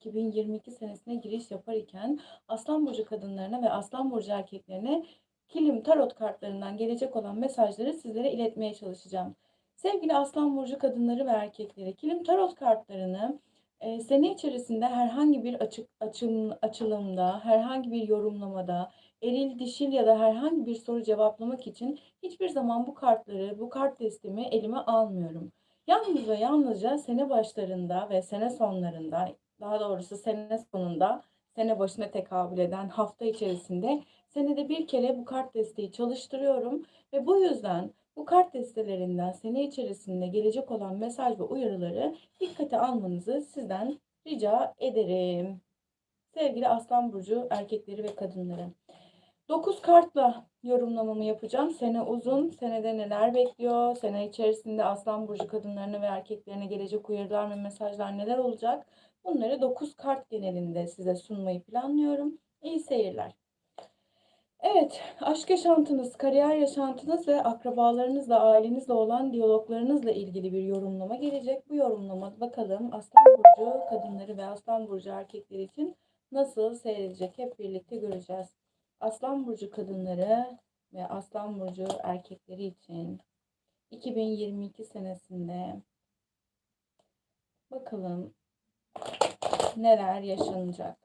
2022 senesine giriş yapar iken Aslan Burcu kadınlarına ve Aslan Burcu erkeklerine kilim tarot kartlarından gelecek olan mesajları sizlere iletmeye çalışacağım. Sevgili Aslan Burcu kadınları ve erkekleri, kilim tarot kartlarını e, sene içerisinde herhangi bir açık açım, açılımda, herhangi bir yorumlamada, eril, dişil ya da herhangi bir soru cevaplamak için hiçbir zaman bu kartları, bu kart destemi elime almıyorum. Yalnız ve yalnızca sene başlarında ve sene sonlarında, daha doğrusu sene sonunda, sene başına tekabül eden hafta içerisinde senede bir kere bu kart desteği çalıştırıyorum ve bu yüzden bu kart destelerinden sene içerisinde gelecek olan mesaj ve uyarıları dikkate almanızı sizden rica ederim. Sevgili Aslan Burcu erkekleri ve kadınları. 9 kartla yorumlamamı yapacağım. Sene uzun, senede neler bekliyor, sene içerisinde Aslan Burcu kadınlarına ve erkeklerine gelecek uyarılar ve mesajlar neler olacak? Bunları 9 kart genelinde size sunmayı planlıyorum. İyi seyirler. Evet, aşk yaşantınız, kariyer yaşantınız ve akrabalarınızla, ailenizle olan diyaloglarınızla ilgili bir yorumlama gelecek. Bu yorumlama bakalım Aslan Burcu kadınları ve Aslan Burcu erkekleri için nasıl seyredecek hep birlikte göreceğiz. Aslan Burcu kadınları ve Aslan Burcu erkekleri için 2022 senesinde bakalım neler yaşanacak.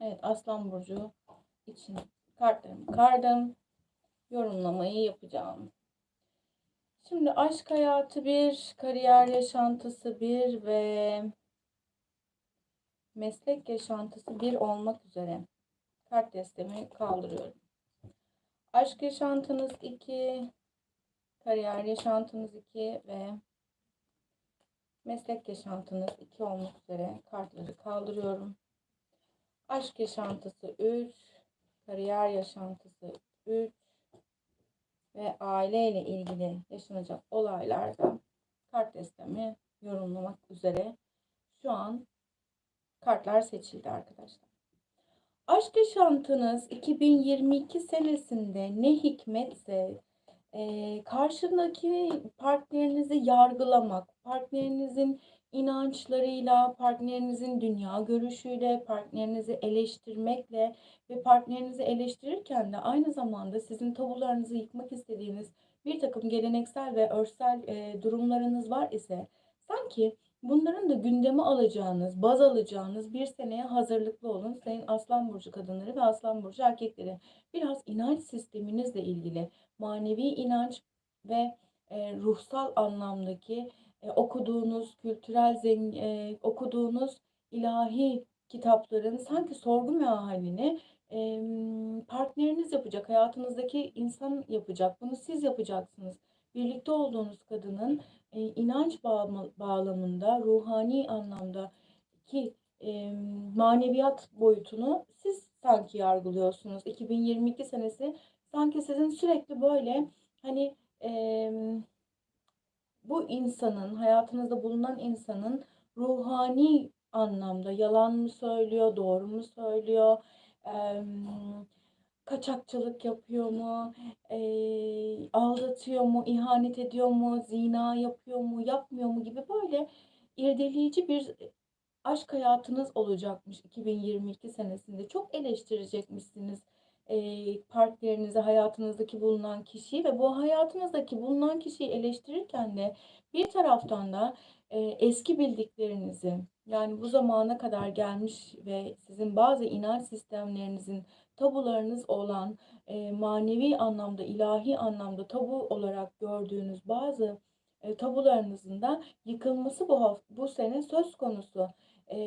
Evet Aslan Burcu için kartlarımı kardım. Yorumlamayı yapacağım. Şimdi aşk hayatı bir, kariyer yaşantısı bir ve meslek yaşantısı bir olmak üzere kart destemi kaldırıyorum. Aşk yaşantınız 2, kariyer yaşantınız 2 ve meslek yaşantınız 2 olmak üzere kartları kaldırıyorum. Aşk yaşantısı 3, kariyer yaşantısı 3 ve aileyle ilgili yaşanacak olaylarda kart destemi yorumlamak üzere şu an kartlar seçildi arkadaşlar. Aşk yaşantınız 2022 senesinde ne hikmetse e, karşındaki partnerinizi yargılamak, partnerinizin inançlarıyla, partnerinizin dünya görüşüyle, partnerinizi eleştirmekle ve partnerinizi eleştirirken de aynı zamanda sizin tabularınızı yıkmak istediğiniz bir takım geleneksel ve örsel e, durumlarınız var ise sanki bunların da gündeme alacağınız, baz alacağınız bir seneye hazırlıklı olun. Sayın Aslan Burcu kadınları ve Aslan Burcu erkekleri. Biraz inanç sisteminizle ilgili manevi inanç ve e, ruhsal anlamdaki e, okuduğunuz kültürel zengin, e, okuduğunuz ilahi kitapların sanki sorgu mealini e, partneriniz yapacak, hayatınızdaki insan yapacak. Bunu siz yapacaksınız. Birlikte olduğunuz kadının e, inanç bağlamında, ruhani anlamda ki e, maneviyat boyutunu siz sanki yargılıyorsunuz. 2022 senesi sanki sizin sürekli böyle hani e, bu insanın, hayatınızda bulunan insanın ruhani anlamda yalan mı söylüyor, doğru mu söylüyor, e, kaçakçılık yapıyor mu, e, aldatıyor mu, ihanet ediyor mu, zina yapıyor mu, yapmıyor mu gibi böyle irdeleyici bir aşk hayatınız olacakmış 2022 senesinde. Çok eleştirecekmişsiniz e, partnerinizi, hayatınızdaki bulunan kişiyi ve bu hayatınızdaki bulunan kişiyi eleştirirken de bir taraftan da e, eski bildiklerinizi yani bu zamana kadar gelmiş ve sizin bazı inanç sistemlerinizin tabularınız olan e, manevi anlamda, ilahi anlamda tabu olarak gördüğünüz bazı e, tabularınızın da yıkılması bu hafta, bu sene söz konusu. E,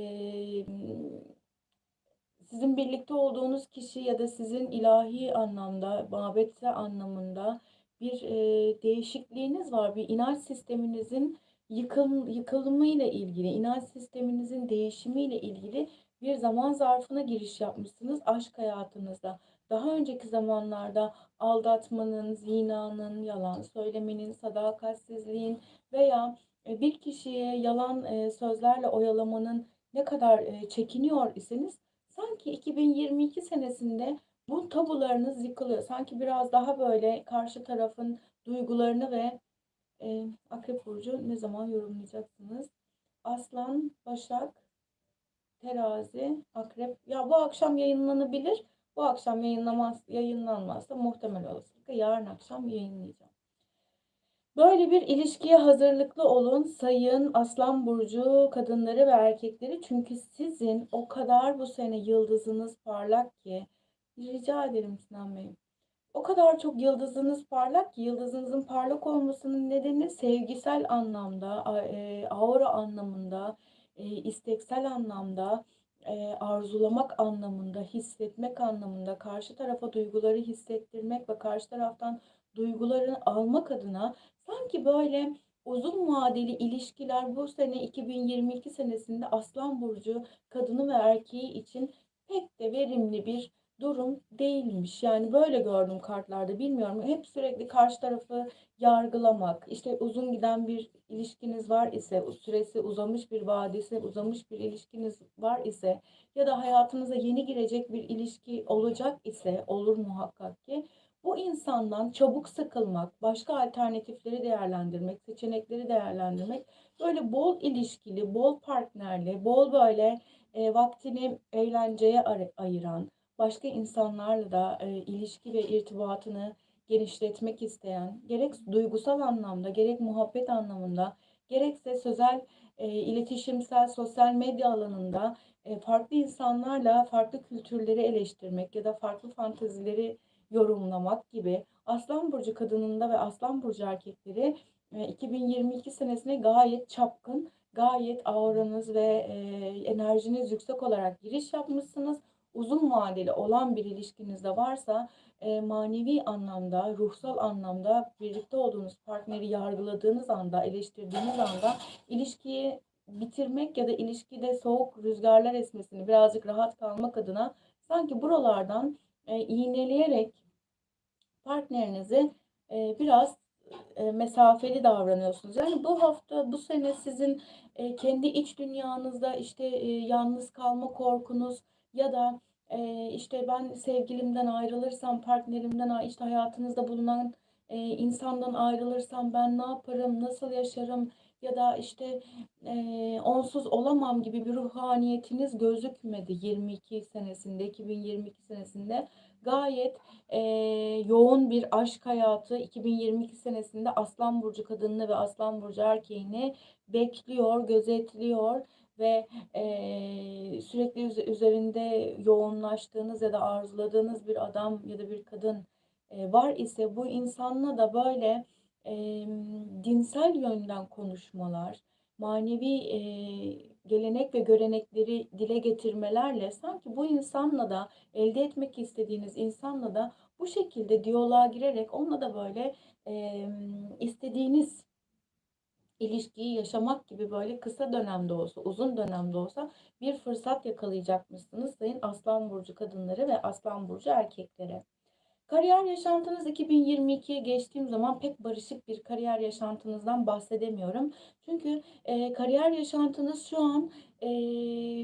sizin birlikte olduğunuz kişi ya da sizin ilahi anlamda, mabetse anlamında bir e, değişikliğiniz var. Bir inanç sisteminizin yıkıl, yıkılımı ile ilgili, inanç sisteminizin değişimi ile ilgili bir zaman zarfına giriş yapmışsınız aşk hayatınızda. Daha önceki zamanlarda aldatmanın, zinanın, yalan söylemenin, sadakatsizliğin veya e, bir kişiye yalan e, sözlerle oyalamanın ne kadar e, çekiniyor iseniz sanki 2022 senesinde bu tabularınız yıkılıyor. Sanki biraz daha böyle karşı tarafın duygularını ve e, Akrep Burcu ne zaman yorumlayacaksınız? Aslan, Başak, terazi, akrep. Ya bu akşam yayınlanabilir. Bu akşam yayınlamaz, yayınlanmazsa muhtemel olasılıkla yarın akşam yayınlayacağım. Böyle bir ilişkiye hazırlıklı olun sayın Aslan Burcu kadınları ve erkekleri. Çünkü sizin o kadar bu sene yıldızınız parlak ki. Rica ederim Sinan Bey. O kadar çok yıldızınız parlak ki yıldızınızın parlak olmasının nedeni sevgisel anlamda, e, aura anlamında, e, isteksel anlamda, e, arzulamak anlamında, hissetmek anlamında, karşı tarafa duyguları hissettirmek ve karşı taraftan duygularını almak adına sanki böyle uzun vadeli ilişkiler bu sene 2022 senesinde Aslan Burcu kadını ve erkeği için pek de verimli bir durum değilmiş. Yani böyle gördüm kartlarda bilmiyorum. Hep sürekli karşı tarafı yargılamak, işte uzun giden bir ilişkiniz var ise, süresi uzamış bir vadisi, uzamış bir ilişkiniz var ise ya da hayatınıza yeni girecek bir ilişki olacak ise, olur muhakkak ki bu insandan çabuk sıkılmak, başka alternatifleri değerlendirmek, seçenekleri değerlendirmek, böyle bol ilişkili, bol partnerli, bol böyle e, vaktini eğlenceye ayıran, başka insanlarla da e, ilişki ve irtibatını genişletmek isteyen, gerek duygusal anlamda, gerek muhabbet anlamında, gerekse sözel, e, iletişimsel, sosyal medya alanında e, farklı insanlarla farklı kültürleri eleştirmek ya da farklı fantezileri yorumlamak gibi. Aslan Burcu kadınında ve Aslan Burcu erkekleri e, 2022 senesine gayet çapkın, gayet auranız ve e, enerjiniz yüksek olarak giriş yapmışsınız. Uzun vadeli olan bir ilişkiniz de varsa e, manevi anlamda, ruhsal anlamda birlikte olduğunuz partneri yargıladığınız anda, eleştirdiğiniz anda ilişkiyi bitirmek ya da ilişkide soğuk rüzgarlar esmesini birazcık rahat kalmak adına sanki buralardan e, iğneleyerek partnerinizi e, biraz e, mesafeli davranıyorsunuz. Yani bu hafta, bu sene sizin e, kendi iç dünyanızda işte e, yalnız kalma korkunuz ya da e, işte ben sevgilimden ayrılırsam, partnerimden, işte hayatınızda bulunan e, insandan ayrılırsam ben ne yaparım, nasıl yaşarım ya da işte e, onsuz olamam gibi bir ruhaniyetiniz gözükmedi 22 senesinde, 2022 senesinde. Gayet e, yoğun bir aşk hayatı 2022 senesinde Aslan Burcu kadınını ve Aslan Burcu erkeğini bekliyor, gözetliyor ve e, sürekli üze- üzerinde yoğunlaştığınız ya da arzuladığınız bir adam ya da bir kadın e, var ise bu insanla da böyle e, dinsel yönden konuşmalar, manevi e, gelenek ve görenekleri dile getirmelerle sanki bu insanla da elde etmek istediğiniz insanla da bu şekilde diyaloğa girerek onunla da böyle e, istediğiniz ilişkiyi yaşamak gibi böyle kısa dönemde olsa, uzun dönemde olsa bir fırsat yakalayacakmışsınız sayın Aslan Burcu kadınları ve Aslan Burcu erkekleri. Kariyer yaşantınız 2022'ye geçtiğim zaman pek barışık bir kariyer yaşantınızdan bahsedemiyorum. Çünkü e, kariyer yaşantınız şu an e,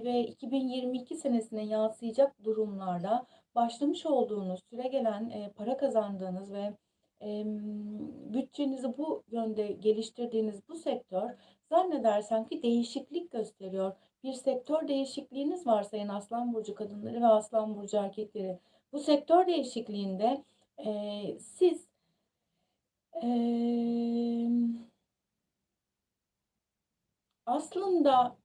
ve 2022 senesine yansıyacak durumlarda başlamış olduğunuz süre gelen e, para kazandığınız ve e, bütçenizi bu yönde geliştirdiğiniz bu sektör zannedersem ki değişiklik gösteriyor. Bir sektör değişikliğiniz var sayın Aslan Burcu kadınları ve Aslan Burcu erkekleri. Bu sektör değişikliğinde e, siz e, aslında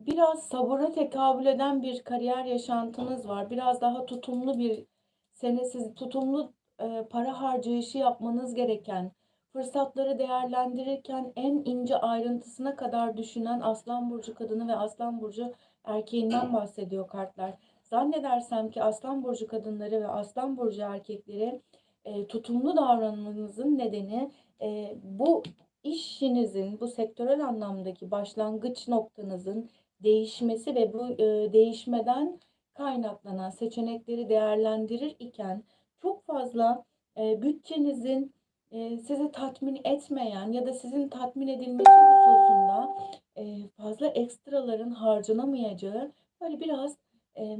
biraz sabıra tekabül eden bir kariyer yaşantınız var. Biraz daha tutumlu bir sene siz tutumlu e, para harcayışı yapmanız gereken, fırsatları değerlendirirken en ince ayrıntısına kadar düşünen Aslan Burcu kadını ve Aslan Burcu erkeğinden bahsediyor kartlar. Zannedersem ki Aslan Burcu kadınları ve Aslan Burcu erkekleri e, tutumlu davranmanızın nedeni e, bu işinizin, bu sektörel anlamdaki başlangıç noktanızın değişmesi ve bu e, değişmeden kaynaklanan seçenekleri değerlendirir iken çok fazla e, bütçenizin e, sizi tatmin etmeyen ya da sizin tatmin edilmesi hususunda e, fazla ekstraların harcanamayacağı böyle biraz e,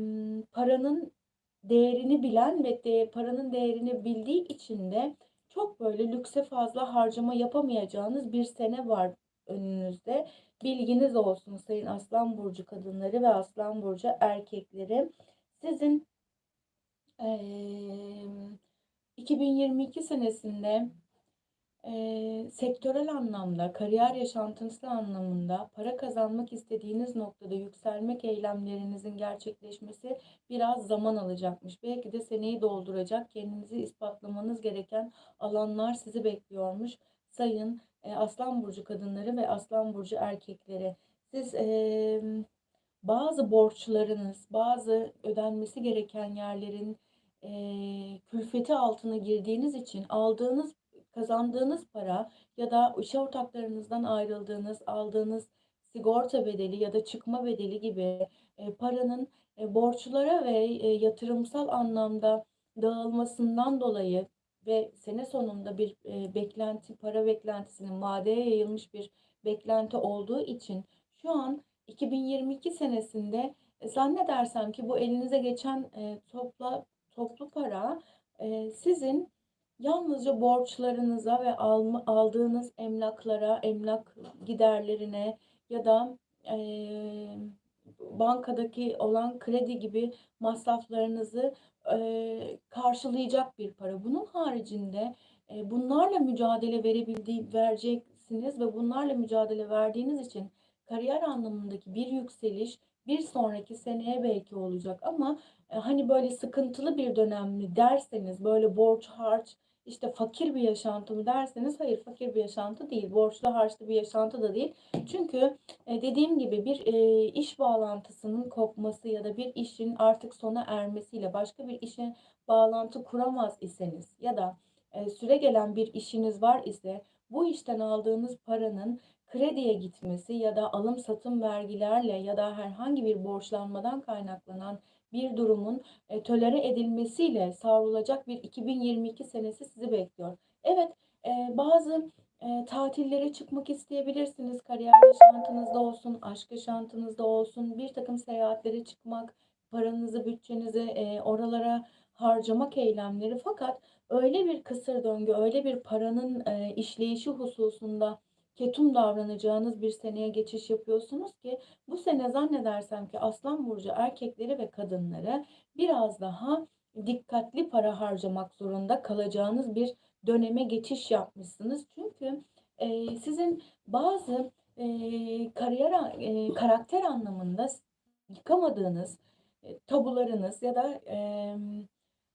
paranın değerini bilen ve de, paranın değerini bildiği için de çok böyle lükse fazla harcama yapamayacağınız bir sene var önünüzde. Bilginiz olsun sayın Aslan Burcu kadınları ve Aslan Burcu erkekleri. Sizin eee 2022 senesinde eee, sektörel anlamda, kariyer yaşantısı anlamında para kazanmak istediğiniz noktada yükselmek eylemlerinizin gerçekleşmesi biraz zaman alacakmış. Belki de seneyi dolduracak, kendinizi ispatlamanız gereken alanlar sizi bekliyormuş. Sayın e, Aslan Burcu kadınları ve Aslan Burcu erkekleri. Siz eee, bazı borçlarınız, bazı ödenmesi gereken yerlerin eee, külfeti altına girdiğiniz için aldığınız, kazandığınız para ya da iş ortaklarınızdan ayrıldığınız, aldığınız sigorta bedeli ya da çıkma bedeli gibi e, paranın e, borçlara ve e, yatırımsal anlamda dağılmasından dolayı ve sene sonunda bir e, beklenti, para beklentisinin vadeye yayılmış bir beklenti olduğu için şu an 2022 senesinde e, zannedersem ki bu elinize geçen e, topla toplu para e, sizin yalnızca borçlarınıza ve alma, aldığınız emlaklara, emlak giderlerine ya da e, bankadaki olan kredi gibi masraflarınızı e, karşılayacak bir para. Bunun haricinde e, bunlarla mücadele verebildiği vereceksiniz ve bunlarla mücadele verdiğiniz için kariyer anlamındaki bir yükseliş bir sonraki seneye belki olacak ama hani böyle sıkıntılı bir dönem mi derseniz böyle borç harç işte fakir bir yaşantı mı derseniz hayır fakir bir yaşantı değil. Borçlu harçlı bir yaşantı da değil. Çünkü e, dediğim gibi bir e, iş bağlantısının kopması ya da bir işin artık sona ermesiyle başka bir işe bağlantı kuramaz iseniz ya da e, süre gelen bir işiniz var ise bu işten aldığınız paranın krediye gitmesi ya da alım satım vergilerle ya da herhangi bir borçlanmadan kaynaklanan bir durumun e, tolere edilmesiyle savrulacak bir 2022 senesi sizi bekliyor. Evet, e, bazı e, tatillere çıkmak isteyebilirsiniz. Kariyer yaşantınızda olsun, aşk yaşantınızda olsun, bir takım seyahatlere çıkmak, paranızı, bütçenizi e, oralara harcamak eylemleri. Fakat öyle bir kısır döngü, öyle bir paranın e, işleyişi hususunda ketum davranacağınız bir seneye geçiş yapıyorsunuz ki bu sene zannedersem ki Aslan Burcu erkekleri ve kadınları biraz daha dikkatli para harcamak zorunda kalacağınız bir döneme geçiş yapmışsınız. Çünkü e, sizin bazı e, kariyer e, karakter anlamında yıkamadığınız e, tabularınız ya da e,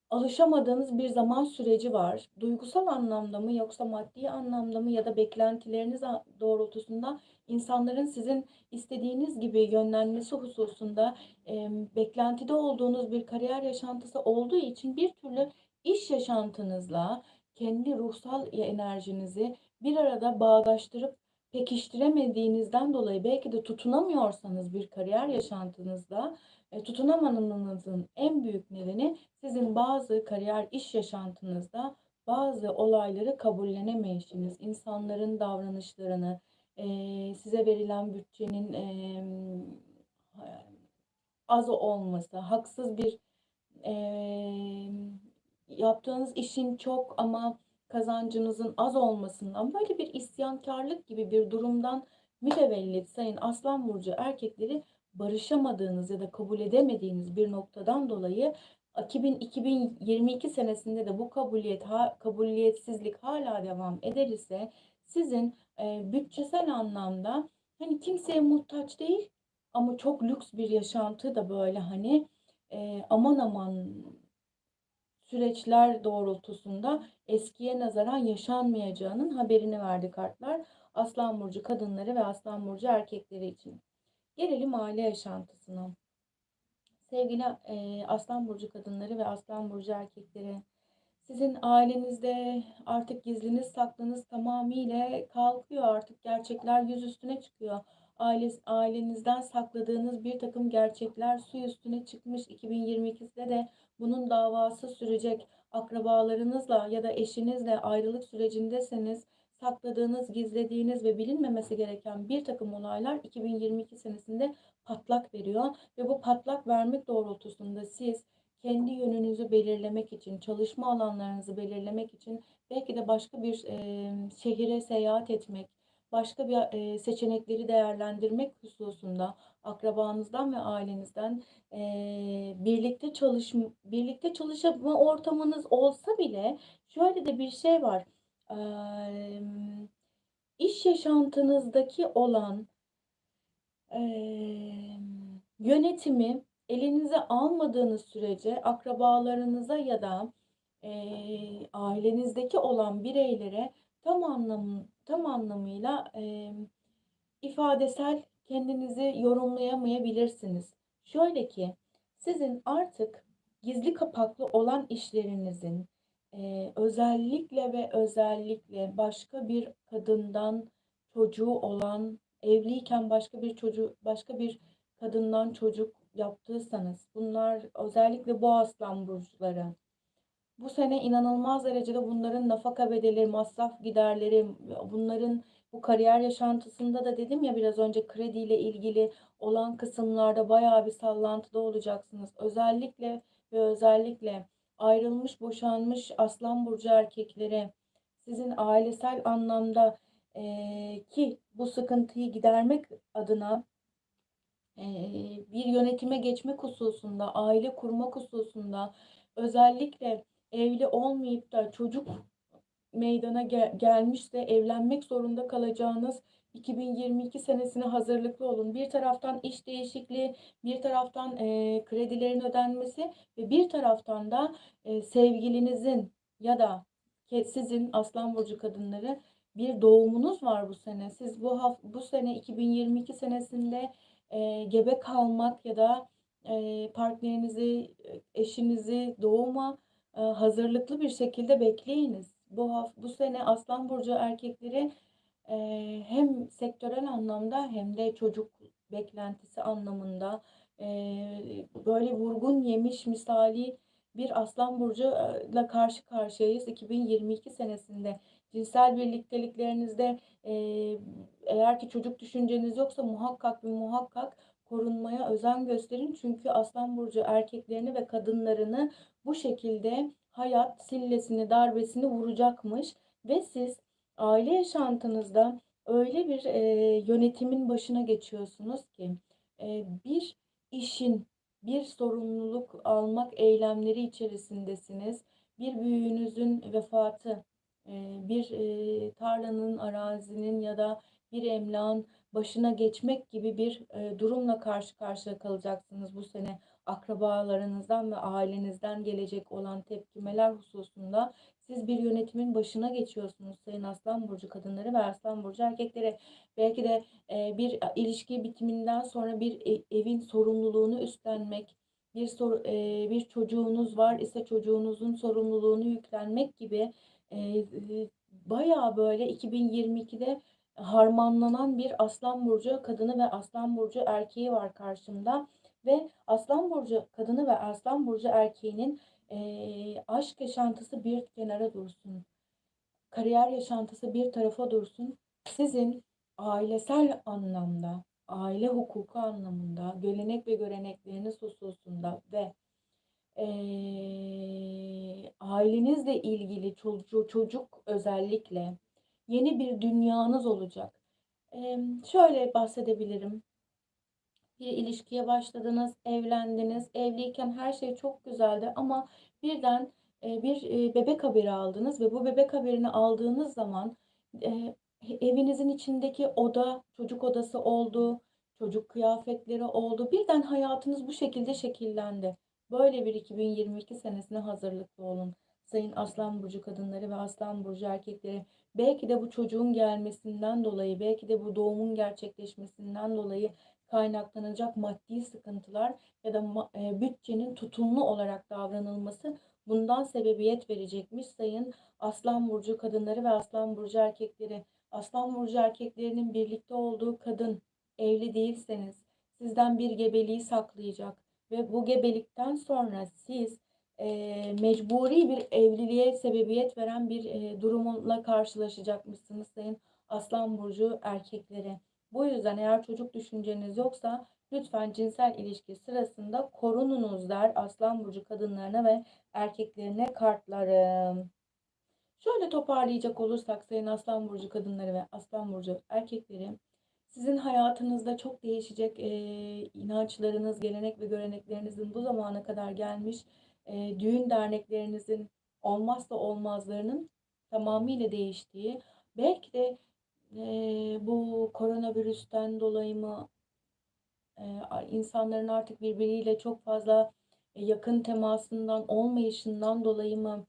alışamadığınız bir zaman süreci var. Duygusal anlamda mı yoksa maddi anlamda mı ya da beklentileriniz doğrultusunda insanların sizin istediğiniz gibi yönlenmesi hususunda e, beklentide olduğunuz bir kariyer yaşantısı olduğu için bir türlü iş yaşantınızla kendi ruhsal enerjinizi bir arada bağdaştırıp pekiştiremediğinizden dolayı belki de tutunamıyorsanız bir kariyer yaşantınızda e, tutunamamanızın en büyük nedeni sizin bazı kariyer iş yaşantınızda bazı olayları kabullenemeyişiniz, insanların davranışlarını, e, size verilen bütçenin az olması, haksız bir yaptığınız işin çok ama kazancınızın az olmasından böyle bir isyankarlık gibi bir durumdan mütevellit sayın Aslan Burcu erkekleri barışamadığınız ya da kabul edemediğiniz bir noktadan dolayı 2000, 2022 senesinde de bu kabuliyet, kabuliyetsizlik hala devam eder ise sizin e, bütçesel anlamda hani kimseye muhtaç değil ama çok lüks bir yaşantı da böyle hani e, aman aman süreçler doğrultusunda eskiye nazaran yaşanmayacağının haberini verdi kartlar. Aslan burcu kadınları ve Aslan burcu erkekleri için. Gelelim aile yaşantısına. Sevgili e, Aslan Burcu kadınları ve Aslan Burcu erkekleri, sizin ailenizde artık gizliniz saklınız tamamıyla kalkıyor. Artık gerçekler yüz üstüne çıkıyor. Aile, ailenizden sakladığınız bir takım gerçekler su üstüne çıkmış. 2022'de de bunun davası sürecek. Akrabalarınızla ya da eşinizle ayrılık sürecindeseniz sakladığınız, gizlediğiniz ve bilinmemesi gereken bir takım olaylar 2022 senesinde patlak veriyor ve bu patlak vermek doğrultusunda siz kendi yönünüzü belirlemek için, çalışma alanlarınızı belirlemek için belki de başka bir e, şehire seyahat etmek, başka bir e, seçenekleri değerlendirmek hususunda akrabanızdan ve ailenizden e, birlikte çalış birlikte çalışma ortamınız olsa bile şöyle de bir şey var. İş yaşantınızdaki olan yönetimi elinize almadığınız sürece akrabalarınıza ya da eee, ailenizdeki olan bireylere tam anlam tam anlamıyla eee, ifadesel kendinizi yorumlayamayabilirsiniz. Şöyle ki sizin artık gizli kapaklı olan işlerinizin eee, özellikle ve özellikle başka bir kadından çocuğu olan evliyken başka bir çocuğu başka bir kadından çocuk yaptıysanız bunlar özellikle bu aslan burçları bu sene inanılmaz derecede bunların nafaka bedeli, masraf giderleri, bunların bu kariyer yaşantısında da dedim ya biraz önce krediyle ilgili olan kısımlarda bayağı bir sallantıda olacaksınız. Özellikle ve özellikle ayrılmış, boşanmış aslan burcu erkekleri sizin ailesel anlamda eee, ki bu sıkıntıyı gidermek adına eee, bir yönetime geçmek hususunda, aile kurmak hususunda özellikle evli olmayıp da çocuk meydana gel- gelmişse evlenmek zorunda kalacağınız 2022 senesine hazırlıklı olun. Bir taraftan iş değişikliği, bir taraftan e, kredilerin ödenmesi ve bir taraftan da e, sevgilinizin ya da sizin Aslan Burcu kadınları bir doğumunuz var bu sene. Siz bu bu sene 2022 senesinde e, gebe kalmak ya da e, partnerinizi, e, eşinizi doğuma hazırlıklı bir şekilde bekleyiniz. Bu haf bu sene Aslan Burcu erkekleri e, hem sektörel anlamda hem de çocuk beklentisi anlamında e, böyle vurgun yemiş misali bir Aslan Burcu'yla karşı karşıyayız 2022 senesinde. Cinsel birlikteliklerinizde e, eğer ki çocuk düşünceniz yoksa muhakkak ve muhakkak korunmaya özen gösterin. Çünkü Aslan Burcu erkeklerini ve kadınlarını bu şekilde hayat sillesini, darbesini vuracakmış ve siz aile yaşantınızda öyle bir e, yönetimin başına geçiyorsunuz ki e, bir işin bir sorumluluk almak eylemleri içerisindesiniz. Bir büyüğünüzün vefatı, e, bir e, tarlanın, arazinin ya da bir emlakın başına geçmek gibi bir e, durumla karşı karşıya kalacaksınız bu sene akrabalarınızdan ve ailenizden gelecek olan tepkimeler hususunda siz bir yönetimin başına geçiyorsunuz Sayın Aslan Burcu kadınları ve Aslan Burcu erkekleri. Belki de e, bir ilişki bitiminden sonra bir e, evin sorumluluğunu üstlenmek, bir sor, e, bir çocuğunuz var ise çocuğunuzun sorumluluğunu yüklenmek gibi e, bayağı böyle 2022'de harmanlanan bir Aslan Burcu kadını ve Aslan Burcu erkeği var karşımda. Ve Aslan Burcu kadını ve Aslan Burcu erkeğinin e, aşk yaşantısı bir kenara dursun. Kariyer yaşantısı bir tarafa dursun. Sizin ailesel anlamda, aile hukuku anlamında, gelenek ve görenekleriniz hususunda ve e, ailenizle ilgili çocuk, çocuk özellikle yeni bir dünyanız olacak. E, şöyle bahsedebilirim bir ilişkiye başladınız, evlendiniz. Evliyken her şey çok güzeldi ama birden e, bir e, bebek haberi aldınız ve bu bebek haberini aldığınız zaman e, evinizin içindeki oda çocuk odası oldu, çocuk kıyafetleri oldu. Birden hayatınız bu şekilde şekillendi. Böyle bir 2022 senesine hazırlıklı olun. Sayın Aslan Burcu kadınları ve Aslan Burcu erkekleri belki de bu çocuğun gelmesinden dolayı, belki de bu doğumun gerçekleşmesinden dolayı kaynaklanacak maddi sıkıntılar ya da e, bütçenin tutumlu olarak davranılması bundan sebebiyet verecekmiş sayın Aslan Burcu kadınları ve Aslan Burcu erkekleri. Aslan Burcu erkeklerinin birlikte olduğu kadın evli değilseniz sizden bir gebeliği saklayacak ve bu gebelikten sonra siz e, mecburi bir evliliğe sebebiyet veren bir e, durumla karşılaşacakmışsınız sayın Aslan Burcu erkekleri. Bu yüzden eğer çocuk düşünceniz yoksa lütfen cinsel ilişki sırasında korununuz der Aslan Burcu kadınlarına ve erkeklerine kartlarım. Şöyle toparlayacak olursak Sayın Aslan Burcu kadınları ve Aslan Burcu erkekleri sizin hayatınızda çok değişecek e, inançlarınız, gelenek ve göreneklerinizin bu zamana kadar gelmiş e, düğün derneklerinizin olmazsa olmazlarının tamamıyla değiştiği, belki de e, bu koronavirüsten dolayı mı e, insanların artık birbiriyle çok fazla e, yakın temasından olmayışından dolayı mı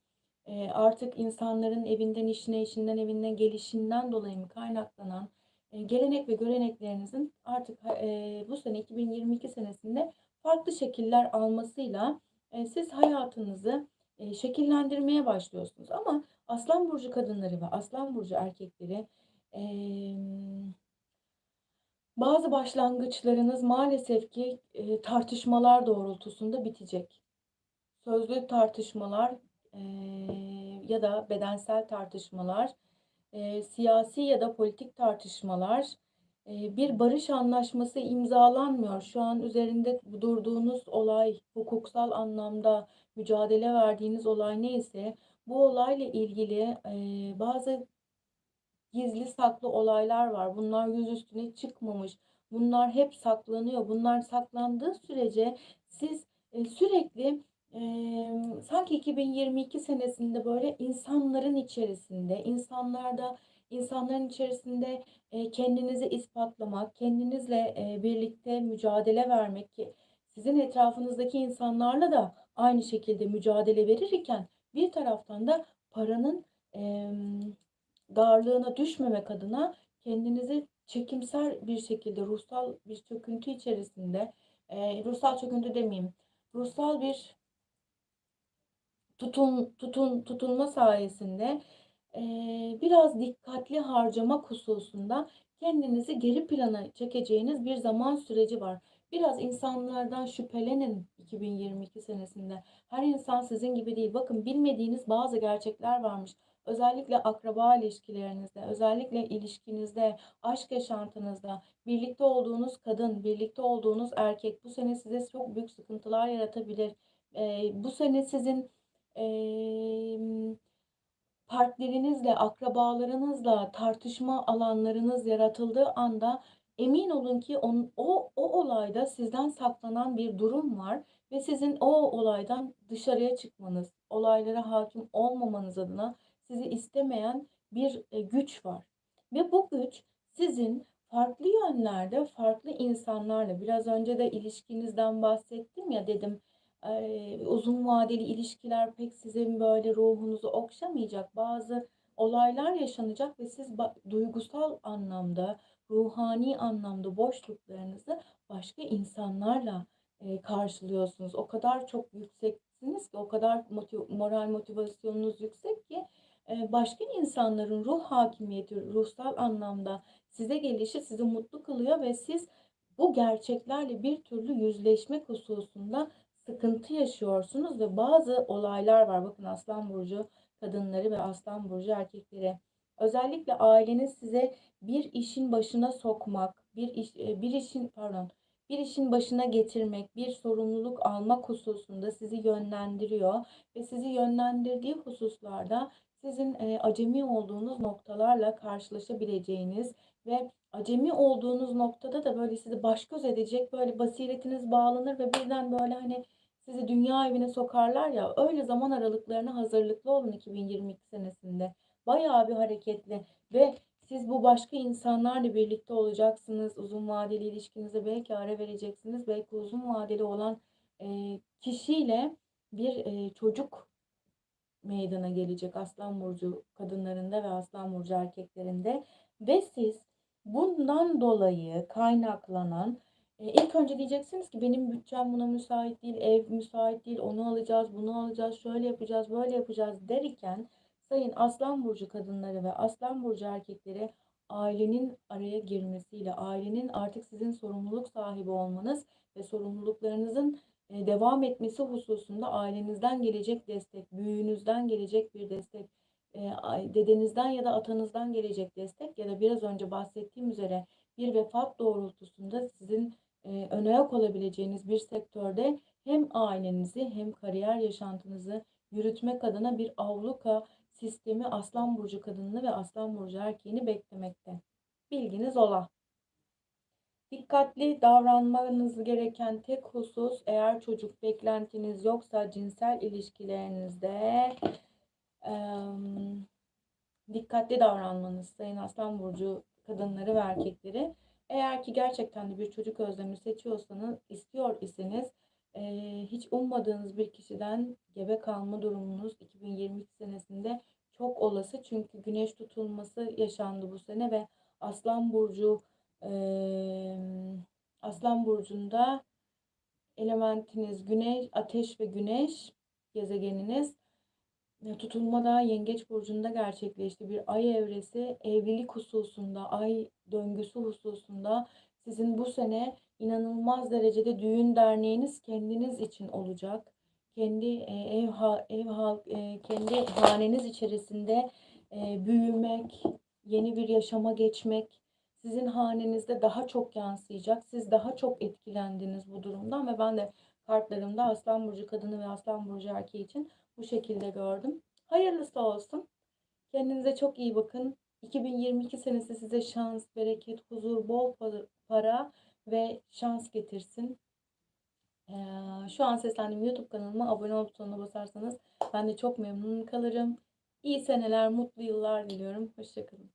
e, artık insanların evinden işine, işinden evinden gelişinden dolayı mı kaynaklanan e, gelenek ve göreneklerinizin artık e, bu sene 2022 senesinde farklı şekiller almasıyla siz hayatınızı şekillendirmeye başlıyorsunuz. Ama Aslan Burcu kadınları ve Aslan Burcu erkekleri bazı başlangıçlarınız maalesef ki tartışmalar doğrultusunda bitecek. Sözlü tartışmalar ya da bedensel tartışmalar, siyasi ya da politik tartışmalar, bir barış anlaşması imzalanmıyor. Şu an üzerinde durduğunuz olay, hukuksal anlamda mücadele verdiğiniz olay neyse, bu olayla ilgili e, bazı gizli saklı olaylar var. Bunlar yüz üstüne çıkmamış. Bunlar hep saklanıyor. Bunlar saklandığı sürece siz e, sürekli e, sanki 2022 senesinde böyle insanların içerisinde, insanlarda, insanların içerisinde e, kendinizi ispatlamak, kendinizle e, birlikte mücadele vermek ki sizin etrafınızdaki insanlarla da aynı şekilde mücadele verirken bir taraftan da paranın darlığına düşmemek adına kendinizi çekimser bir şekilde ruhsal bir çöküntü içerisinde e, ruhsal çöküntü demeyeyim ruhsal bir tutun tutun tutunma sayesinde biraz dikkatli harcamak hususunda kendinizi geri plana çekeceğiniz bir zaman süreci var. Biraz insanlardan şüphelenin 2022 senesinde. Her insan sizin gibi değil. Bakın bilmediğiniz bazı gerçekler varmış. Özellikle akraba ilişkilerinizde, özellikle ilişkinizde, aşk yaşantınızda, birlikte olduğunuz kadın, birlikte olduğunuz erkek bu sene size çok büyük sıkıntılar yaratabilir. Ee, bu sene sizin e, partnerinizle, akrabalarınızla tartışma alanlarınız yaratıldığı anda emin olun ki on, o, o olayda sizden saklanan bir durum var ve sizin o olaydan dışarıya çıkmanız, olaylara hakim olmamanız adına sizi istemeyen bir e, güç var. Ve bu güç sizin farklı yönlerde farklı insanlarla biraz önce de ilişkinizden bahsettim ya dedim uzun vadeli ilişkiler pek sizin böyle ruhunuzu okşamayacak. Bazı olaylar yaşanacak ve siz duygusal anlamda, ruhani anlamda boşluklarınızı başka insanlarla karşılıyorsunuz. O kadar çok yükseksiniz ki, o kadar motiv moral motivasyonunuz yüksek ki başka insanların ruh hakimiyeti, ruhsal anlamda size gelişi sizi mutlu kılıyor ve siz bu gerçeklerle bir türlü yüzleşmek hususunda sıkıntı yaşıyorsunuz ve bazı olaylar var. Bakın Aslan Burcu kadınları ve Aslan Burcu erkekleri. Özellikle aileniz size bir işin başına sokmak, bir iş, bir işin pardon, bir işin başına getirmek, bir sorumluluk almak hususunda sizi yönlendiriyor ve sizi yönlendirdiği hususlarda sizin e, acemi olduğunuz noktalarla karşılaşabileceğiniz ve acemi olduğunuz noktada da böyle sizi baş göz edecek böyle basiretiniz bağlanır ve birden böyle hani sizi dünya evine sokarlar ya öyle zaman aralıklarına hazırlıklı olun 2022 senesinde. Bayağı bir hareketli ve siz bu başka insanlarla birlikte olacaksınız. Uzun vadeli ilişkinize belki ara vereceksiniz. Belki uzun vadeli olan e, kişiyle bir e, çocuk meydana gelecek Aslan Burcu kadınlarında ve Aslan Burcu erkeklerinde. Ve siz bundan dolayı kaynaklanan ilk önce diyeceksiniz ki benim bütçem buna müsait değil, ev müsait değil, onu alacağız, bunu alacağız, şöyle yapacağız, böyle yapacağız derken sayın Aslan Burcu kadınları ve Aslan Burcu erkekleri ailenin araya girmesiyle, ailenin artık sizin sorumluluk sahibi olmanız ve sorumluluklarınızın e, devam etmesi hususunda ailenizden gelecek destek, büyüğünüzden gelecek bir destek, e, dedenizden ya da atanızdan gelecek destek ya da biraz önce bahsettiğim üzere bir vefat doğrultusunda sizin e, ön ayak olabileceğiniz bir sektörde hem ailenizi hem kariyer yaşantınızı yürütmek adına bir avluka sistemi Aslan Burcu kadınını ve Aslan Burcu erkeğini beklemekte. Bilginiz ola. Dikkatli davranmanız gereken tek husus eğer çocuk beklentiniz yoksa cinsel ilişkilerinizde em, dikkatli davranmanız Sayın Aslan Burcu kadınları ve erkekleri. Eğer ki gerçekten de bir çocuk özlemi seçiyorsanız, istiyor iseniz eee, hiç ummadığınız bir kişiden gebe kalma durumunuz 2022 senesinde çok olası. Çünkü güneş tutulması yaşandı bu sene ve Aslan Burcu eee, Aslan Burcu'nda elementiniz güneş, ateş ve güneş gezegeniniz Tutulma da Yengeç Burcu'nda gerçekleşti. Bir ay evresi evlilik hususunda, ay döngüsü hususunda sizin bu sene inanılmaz derecede düğün derneğiniz kendiniz için olacak. Kendi e, ev ev halk e, kendi haneniz içerisinde e, büyümek, yeni bir yaşama geçmek sizin hanenizde daha çok yansıyacak. Siz daha çok etkilendiniz bu durumdan ve ben de kartlarımda Aslan Burcu kadını ve Aslan Burcu erkeği için bu şekilde gördüm. Hayırlısı olsun. Kendinize çok iyi bakın. 2022 senesi size şans, bereket, huzur, bol pa- para ve şans getirsin. Ee, şu an seslendiğim YouTube kanalıma abone ol butonuna basarsanız ben de çok memnun kalırım. İyi seneler, mutlu yıllar diliyorum. Hoşçakalın.